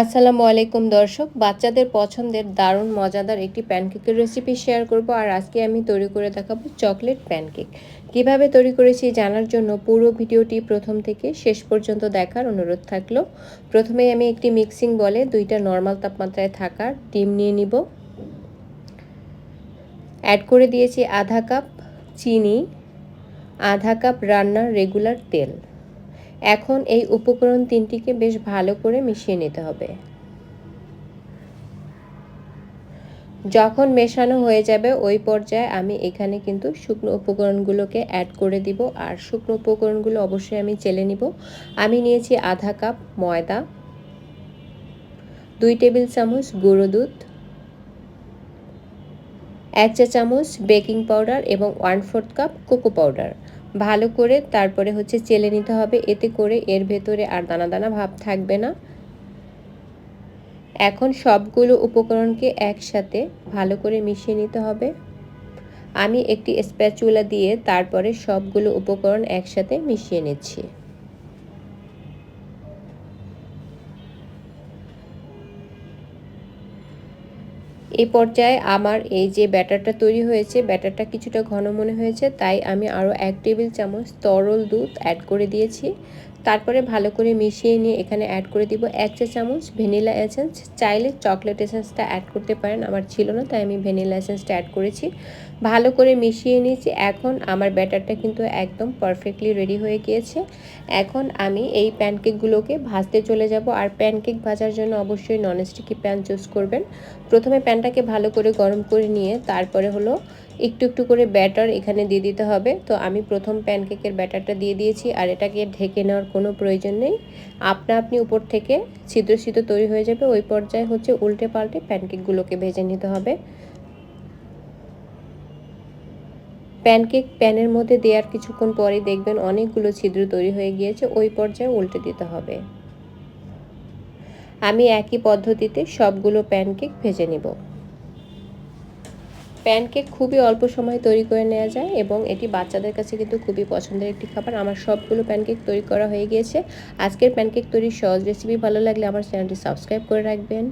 আসসালামু আলাইকুম, দর্শক। বাচ্চাদের পছন্দের দারুণ, মজাদার একটি প্যানকেকের রেসিপি শেয়ার করব। আর আজকে আমি তৈরি করে দেখাবো চকলেট প্যানকেক কীভাবে তৈরি করেছি জানার জন্য পুরো ভিডিওটি প্রথম থেকে শেষ পর্যন্ত দেখার অনুরোধ থাকল। প্রথমে আমি একটি মিক্সিং বলে দুইটা নর্মাল তাপমাত্রায় থাকা ডিম নিয়ে নিব। অ্যাড করে দিয়েছি আধা কাপ চিনি, আধা কাপ রান্নার রেগুলার তেল। এখন এই উপকরণ তিনটিকে বেশ ভালো করে মিশিয়ে নিতে হবে। যখন মেশানো হয়ে যাবে, ওই পর্যায়ে আমি এখানে কিন্তু শুকনো উপকরণগুলোকে অ্যাড করে দিব। আর শুকনো উপকরণগুলো অবশ্যই আমি চেলে নিব। আমি নিয়েছি আধা কাপ ময়দা, দুই টেবিল চামচ গুঁড়ো দুধ, এক চা চামচ বেকিং পাউডার এবং one fourth cup cocoa powder. ভালো করে তারপরে হচ্ছে চেলে নিতে হবে। এতে করে এর ভেতরে আর দানা দানা ভাব থাকবে না। এখন সবগুলো উপকরণকে একসাথে ভালো করে মিশিয়ে নিতে হবে। আমি একটি স্প্যাচুলা দিয়ে তারপরে সবগুলো উপকরণ একসাথে মিশিয়ে নিচ্ছি। এই পর্যায়ে আমার এই যে ব্যাটারটা তৈরি হয়েছে, ব্যাটারটা কিছুটা ঘন মনে হয়েছে, তাই আমি আরও এক টেবিল চামচ তরল দুধ অ্যাড করে দিয়েছি। তারপরে ভালো করে মিশিয়ে নিয়ে এখানে অ্যাড করে দিব এক চা চামচ ভ্যানিলা এসেন্স। চাইলে চকলেট এসেন্সটা অ্যাড করতে পারেন, আমার ছিল না, তাই আমি ভ্যানিলা এসেন্সটা অ্যাড করেছি। ভালো করে মিশিয়ে নিয়েছি, এখন আমার ব্যাটারটা কিন্তু একদম পারফেক্টলি রেডি হয়ে গিয়েছে। এখন আমি এই প্যানকেকগুলোকে ভাজতে চলে যাব, আর প্যানকেক ভাজার জন্য অবশ্যই ননস্টিকি প্যান চুজ করবেন। প্রথমে প্যানটাকে ভালো করে গরম করে নিয়ে তারপরে হলো একটু একটু করে ব্যাটার এখানে দিয়ে দিতে হবে। তো আমি প্রথম প্যানকেকের ব্যাটারটা দিয়ে দিয়েছি আর এটাকে ঢেকে নেওয়ার কোনো প্রয়োজন নেই। আপনা আপনি উপর থেকে ছিদ্র ছিদ্র তৈরি হয়ে যাবে, ওই পর্যায়ে হচ্ছে উল্টে পাল্টে প্যানকেকগুলোকে ভেজে নিতে হবে। প্যানকেক প্যানের মধ্যে দেওয়ার কিছুক্ষণ পরে দেখবেন অনেকগুলো ছিদ্র তৈরি হয়ে গিয়েছে, ওই পর্যায়ে উল্টে দিতে হবে। আমি একই পদ্ধতিতে সবগুলো প্যানকেক ভেজে নিব। প্যানকেক খুবই অল্প সময় তৈরি করে নেওয়া যায় এবং এটি বাচ্চাদের কাছে কিন্তু খুবই পছন্দের একটি খাবার। আমার সবগুলো প্যানকেক তৈরি করা হয়ে গিয়েছে। আজকের প্যানকেক তৈরির সহজ রেসিপি ভালো লাগলে আমার চ্যানেলটি সাবস্ক্রাইব করে রাখবেন।